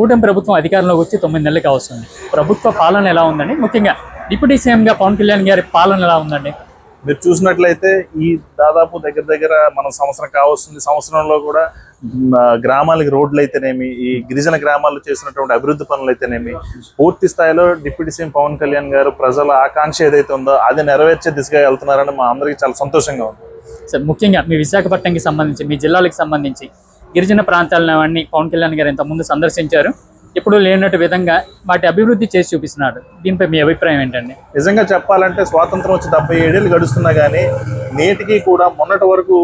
కూటమి ప్రభుత్వం అధికారంలోకి వచ్చి తొమ్మిది నెలలకి వస్తుంది ప్రభుత్వ పాలన ఎలా ఉందండి? ముఖ్యంగా డిప్యూటీ సీఎంగా పవన్ కళ్యాణ్ గారి పాలన ఎలా ఉందండి? మీరు చూసినట్లయితే ఈ దాదాపు దగ్గర దగ్గర మన సంవత్సరం కావస్తుంది. సంవత్సరంలో కూడా గ్రామాలకి రోడ్లు అయితేనేమి ఈ గిరిజన గ్రామాల్లో చేసినటువంటి అభివృద్ధి పనులు అయితేనేమి పూర్తి స్థాయిలో డిప్యూటీ సీఎం పవన్ కళ్యాణ్ గారు ప్రజల ఆకాంక్ష ఏదైతే ఉందో అది నెరవేర్చే దిశగా వెళ్తున్నారని మా అందరికీ చాలా సంతోషంగా ఉంది. సార్ ముఖ్యంగా మీ విశాఖపట్నంకి సంబంధించి మీ జిల్లాలకు సంబంధించి గిరిజన ప్రాంతాలన్నీ అవన్నీ పవన్ కళ్యాణ్ గారు ఇంతకుముందు సందర్శించారు. ఇప్పుడు లేనట్టు విధంగా వాటి అభివృద్ధి చేసి చూపిస్తున్నాడు దీనిపై మీ అభిప్రాయం ఏంటండి? నిజంగా చెప్పాలంటే స్వాతంత్రం వచ్చి డెబ్బై ఏడేళ్ళు గడుస్తున్నా కానీ నేటికి కూడా మొన్నటి వరకు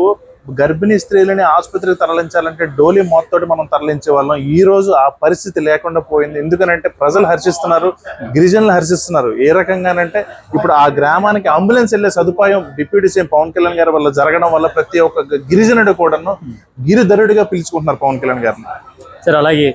గర్భిణీ స్త్రీలని ఆసుపత్రికి తరలించాలంటే డోలీ మొత్తోటి మనం తరలించే వాళ్ళం ఈ రోజు ఆ పరిస్థితి లేకుండా పోయింది. ఎందుకనంటే ప్రజలు హర్షిస్తున్నారు గిరిజనులు హర్షిస్తున్నారు. ఏ రకంగానంటే ఇప్పుడు ఆ గ్రామానికి అంబులెన్స్ వెళ్ళే సదుపాయం డిప్యూటీ సీఎం పవన్ కళ్యాణ్ గారి వల్ల జరగడం వల్ల ప్రతి ఒక్క గిరిజనుడు కూడాను గిరిధరుడిగా పిలుచుకుంటున్నారు పవన్ కళ్యాణ్ గారిని. సరే అలాగే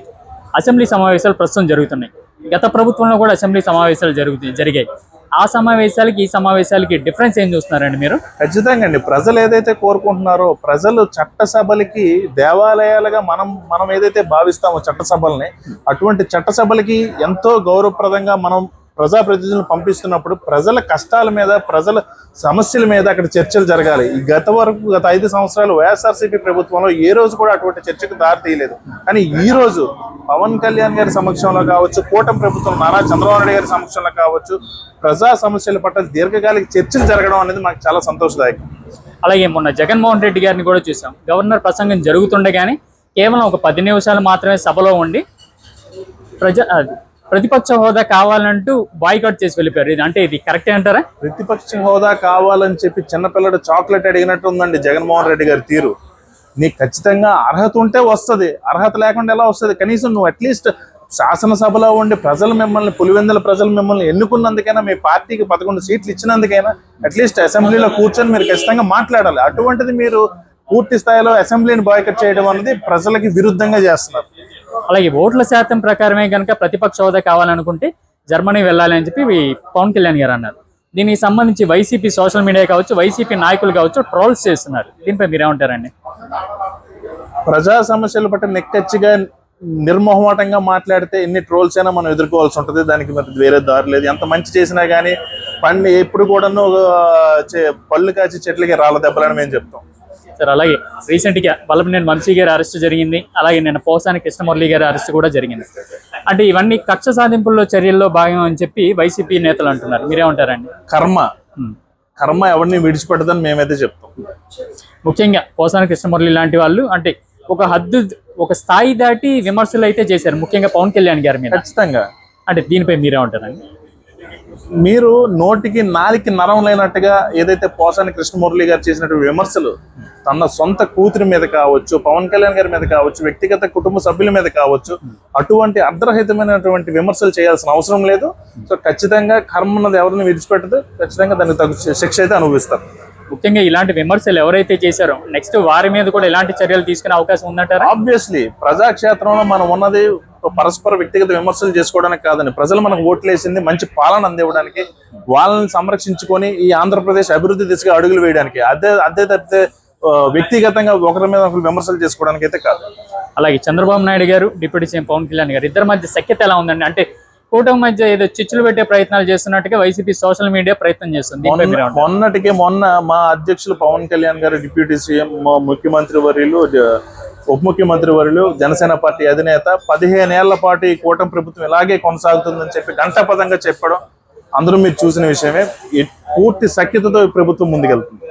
అసెంబ్లీ సమావేశాలు ప్రస్తుతం జరుగుతున్నాయి. గత ప్రభుత్వంలో కూడా అసెంబ్లీ సమావేశాలు జరుగుతాయి జరిగాయి. ఆ సమావేశాలకి ఈ సమావేశాలకి డిఫరెన్స్ ఏం చూస్తున్నారండి మీరు? ఖచ్చితంగా అండి. ప్రజలు ఏదైతే కోరుకుంటున్నారో ప్రజలు చట్టసభలకి దేవాలయాలుగా మనం మనం ఏదైతే భావిస్తామో చట్టసభల్ని అటువంటి చట్టసభలకి ఎంతో గౌరవప్రదంగా మనం ప్రజాప్రతినిధులను పంపిస్తున్నప్పుడు ప్రజల కష్టాల మీద ప్రజల సమస్యల మీద అక్కడ చర్చలు జరగాలి. ఈ గత వరకు గత ఐదు సంవత్సరాలు వైఎస్ఆర్సీపీ ప్రభుత్వంలో ఏ రోజు కూడా అటువంటి చర్చకు దారి తీయలేదు. కానీ ఈ రోజు పవన్ కళ్యాణ్ గారి సమక్షంలో కావచ్చు కూటమి ప్రభుత్వం నారా చంద్రబాబు నాయుడు గారి సమక్షంలో కావచ్చు ప్రజా సమస్యల పట్ల దీర్ఘకాలిక చర్చలు జరగడం అనేది మాకు చాలా సంతోషదాయకం. అలాగే మొన్న జగన్మోహన్ రెడ్డి గారిని కూడా చూసాం. గవర్నర్ ప్రసంగం జరుగుతుండగానే కేవలం ఒక పది నిమిషాలు మాత్రమే సభలో ఉండి ప్రజా అది, ప్రతిపక్ష హోదా కావాలంటూ బాయ్కౌట్ చేసి వెళ్ళిపోయారు. ఇది అంటే ఇది కరెక్టే అంటారా? ప్రతిపక్ష హోదా కావాలని చెప్పి చిన్నపిల్లడు చాక్లెట్ అడిగినట్టు ఉందండి జగన్మోహన్ రెడ్డి గారి తీరు. నీకు ఖచ్చితంగా అర్హత ఉంటే వస్తుంది. అర్హత లేకుండా ఎలా వస్తుంది? కనీసం నువ్వు అట్లీస్ట్ శాసనసభలో ఉండి ప్రజలు మిమ్మల్ని పులివెందుల ప్రజలు మిమ్మల్ని ఎన్నుకున్నందుకైనా మీ పార్టీకి పదకొండు సీట్లు ఇచ్చినందుకైనా అట్లీస్ట్ అసెంబ్లీలో కూర్చొని మీరు ఖచ్చితంగా మాట్లాడాలి. అటువంటిది మీరు పూర్తి స్థాయిలో అసెంబ్లీని బాయ్కట్ చేయడం అనేది ప్రజలకి విరుద్ధంగా చేస్తున్నారు. అలాగే ఓట్ల శాతం ప్రకారమే కనుక ప్రతిపక్ష హోదా కావాలనుకుంటే జర్మనీ వెళ్ళాలి అని చెప్పి పవన్ కళ్యాణ్ గారు అన్నారు. దీనికి సంబంధించి వైసీపీ సోషల్ మీడియా కావచ్చు వైసీపీ నాయకులు కావచ్చు ట్రోల్స్ చేస్తున్నారు. దీనిపై మీరేమంటారండి? ప్రజా సమస్యల పట్ల నెక్కచ్చిగా నిర్మోహమాటంగా మాట్లాడితే ఎన్ని ట్రోల్స్ అయినా మనం ఎదుర్కోవాల్సి ఉంటుంది. దానికి మరి వేరే దారి లేదు. ఎంత మంచి చేసినా కానీ పండి ఎప్పుడు కూడాను చే- పళ్ళు కాచి చెట్లకి రాళ్ళ దెబ్బలని మేము చెప్తాం. సార్ అలాగే రీసెంట్గా వల్లభనేని వంశీ గారి అరెస్ట్ జరిగింది. అలాగే నిన్న పోసాని కృష్ణమురళి గారి అరెస్ట్ కూడా జరిగింది. అంటే ఇవన్నీ కక్ష సాధింపుల్లో చర్యల్లో భాగం అని చెప్పి వైసీపీ నేతలు అంటున్నారు. మీరేమంటారండి? కర్మ. కర్మ ఎవరిని విడిచిపెట్టదని మేమైతే చెప్తాం. ముఖ్యంగా పోసాని కృష్ణమురళి లాంటి వాళ్ళు అంటే ఒక హద్దు ఒక స్థాయి దాటి విమర్శలు అయితే చేశారు. ముఖ్యంగా పవన్ కళ్యాణ్ గారి మీద. ఖచ్చితంగా. అంటే దీనిపై మీరేమంటారండి? మీరు నోటికి నాలికి నరం లేనట్టుగా ఏదైతే పోసాని కృష్ణమురళి గారు చేసినటువంటి విమర్శలు తన సొంత కూతురి మీద కావచ్చు పవన్ కళ్యాణ్ గారి మీద కావచ్చు వ్యక్తిగత కుటుంబ సభ్యుల మీద కావచ్చు అటువంటి అర్ధరహితమైనటువంటి విమర్శలు చేయాల్సిన అవసరం లేదు. సో ఖచ్చితంగా కర్మ అన్నది ఎవరిని విడిచిపెట్టదు ఖచ్చితంగా దానికి తగు శిక్ష అయితే అనుభవిస్తారు. ముఖ్యంగా ఇలాంటి విమర్శలు ఎవరైతే చేశారో నెక్స్ట్ వారి మీద కూడా ఎలాంటి చర్యలు తీసుకునే అవకాశం ఉందంటారా? ఆబ్వియస్లీ ప్రజాక్షేత్రంలో మనం ఉన్నది పరస్పర వ్యక్తిగత విమర్శలు చేసుకోవడానికి కాదండి. ప్రజలు మనకు ఓట్లేసింది మంచి పాలన అందివ్వడానికి వాళ్ళని సంరక్షించుకొని ఈ ఆంధ్రప్రదేశ్ అభివృద్ధి దిశగా అడుగులు వేయడానికి. అదే అదే తప్పితే వ్యక్తిగతంగా ఒకరి మీద ఒకరు విమర్శలు చేసుకోవడానికి అయితే కాదు. అలాగే చంద్రబాబు నాయుడు గారు డిప్యూటీ సీఎం పవన్ కళ్యాణ్ గారు ఇద్దరి మధ్య సఖ్యత ఎలా ఉందండి? అంటే కూటమి మధ్య ఏదో చిచ్చులు పెట్టే ప్రయత్నాలు చేస్తున్నట్టుగా వైసీపీ సోషల్ మీడియా ప్రయత్నం చేస్తుంది? మొన్నటికి మొన్న మా అధ్యక్షులు పవన్ కళ్యాణ్ గారు డిప్యూటీ సీఎం మా ముఖ్యమంత్రి వర్యులు ఉప ముఖ్యమంత్రి వర్యులు జనసేన పార్టీ అధినేత పదిహేను ఏళ్ళ పాటు ఈ కూటమి ప్రభుత్వం ఇలాగే కొనసాగుతుందని చెప్పి గంటపదంగా చెప్పడం అందరూ మీరు చూసిన విషయమే. ఈ పూర్తి సఖ్యతతో ఈ ప్రభుత్వం ముందుకెళ్తుంది.